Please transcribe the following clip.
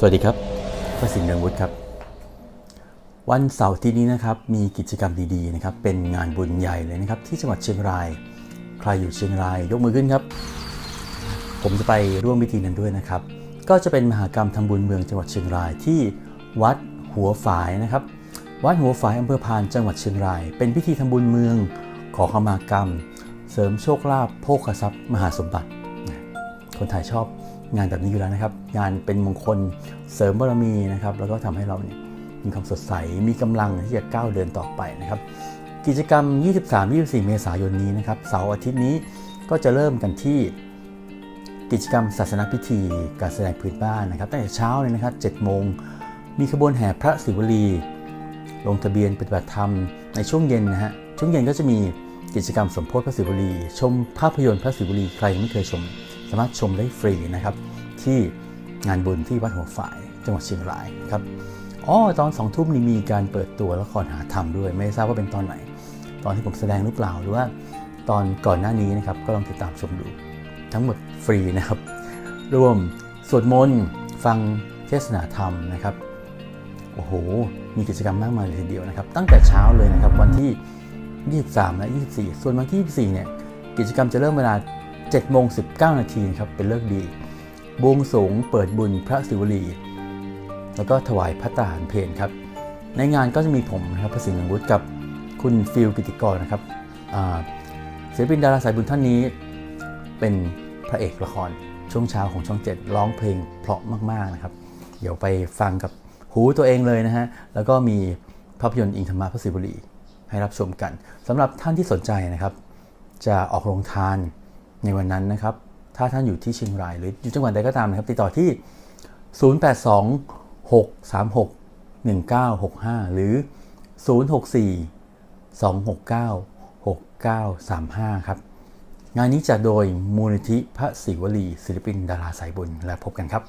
สวัสดีครับพระสินเรืองวุฒิครับ วันเสาร์ที่นี้นะครับ มีกิจกรรมดีๆนะครับ เป็นงานบุญใหญ่เลยนะครับ ที่จังหวัดเชียงราย ใครอยู่เชียงรายยกมือขึ้นครับ ผมจะไปร่วมพิธีนั้นด้วยนะครับ ก็จะเป็นมหากรรมทำบุญเมืองจังหวัดเชียงรายที่วัดหัวฝายนะครับ วัดหัวฝายอำเภอพานจังหวัดเชียงราย เป็นพิธีทำบุญเมือง ขอขมากรรม เสริมโชคลาภโภคทรัพย์ มหาสมบัติ คนไทยชอบ งานแบบนี้อยู่แล้วนะครับ งานเป็นมงคลเสริมบารมีนะครับ แล้วก็ทำให้เราเนี่ยมีความสดใส มีกำลังที่จะก้าวเดินต่อไปนะครับ กิจกรรม 23-24 เมษายนนี้นะครับ เสาร์อาทิตย์นี้ก็จะเริ่มกันที่กิจกรรมศาสนพิธี การแสดงพื้นบ้านนะครับ ตั้งแต่เช้าเลยนะครับ7โมง มีขบวนแห่พระศิวลี ลงทะเบียนปฏิบัติธรรมในช่วงเย็นนะฮะ ช่วงเย็นก็จะมีกิจกรรมสมโพธิพระศิวลี ชมภาพยนตร์พระศิวลี ใครไม่เคยชม สามารถชมได้ฟรีนะครับ ที่งานบุญที่วัดหัวฝายจังหวัดเชียงรายครับอ๋อตอนสองทุ่มนี้มีการเปิดตัวละครหาธรรมด้วย ไม่ทราบว่าเป็นตอนไหน ตอนที่ผมแสดงหรือเปล่าหรือว่า ตอนก่อนหน้านี้นะครับก็ลองติดตามชมดู ทั้งหมดฟรีนะครับ รวมสวดมนต์ฟังเทศนาธรรมนะครับโอ้โห มีกิจกรรมมากมายเลยทีเดียวนะครับ ตั้งแต่เช้าเลยนะครับวันที่ 23 และ 24 ส่วนวันที่ 24 เนี่ยกิจกรรมจะเริ่มเวลา 7โมง19 นาทีครับเป็นเลิกดีบวงสรวงเปิดบุญพระศิวลี แล้วก็ถวายพระตาหารเพลครับ ในงานก็จะมีผมนะครับพระสิงห์วุฒิกับคุณฟิลกิติกรนะครับศิลปินดาราสายบุญท่านนี้ เป็นพระเอกละครช่วงเช้าของช่อง7ร้องเพลงเพราะมากๆนะครับ เดี๋ยวไปฟังกับหูตัวเองเลยนะฮะ แล้วก็มีภาพยนตร์อิงธรรมะพระศิวลีให้รับชมกันสำหรับท่านที่สนใจนะครับ จะออกโรงทาน ในวันนั้นนะครับ ถ้าท่านอยู่ที่เชียงรายหรืออยู่จังหวัดใดก็ตามนะครับ ติดต่อที่ 082 636 1965 หรือ 064 269 6935 ครับ งานนี้จัดโดยมูลนิธิพระศิวลีศิลปินดาราสายบุญและพบกันครับ